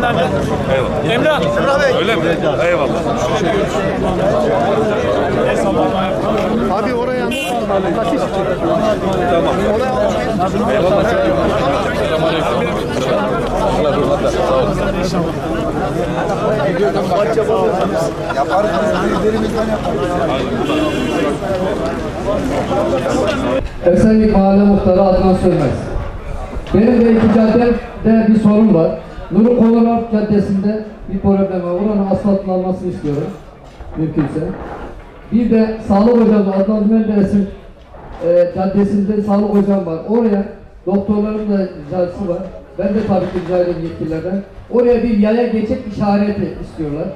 Nerede? Emrah. Emrah Bey. Öyle mi? Eyvallah. Abi oraya kaçış için. Tamam. Esenlik Mahalle Muhtarı Adnan Sönmez. Benim de iki caddede bir sorun var. Nuri Kolonar Caddesi'nde bir problem var. Oranın asfaltlanmasını istiyorum. Mümkünse. Bir de Sağlık Hocam Adnan Menderes'in e, caddesinde sağlık hocam var. Oraya doktorların da ricası var. Ben de tabii ki rica yetkililerden. Oraya bir yaya geçit işareti istiyorlar.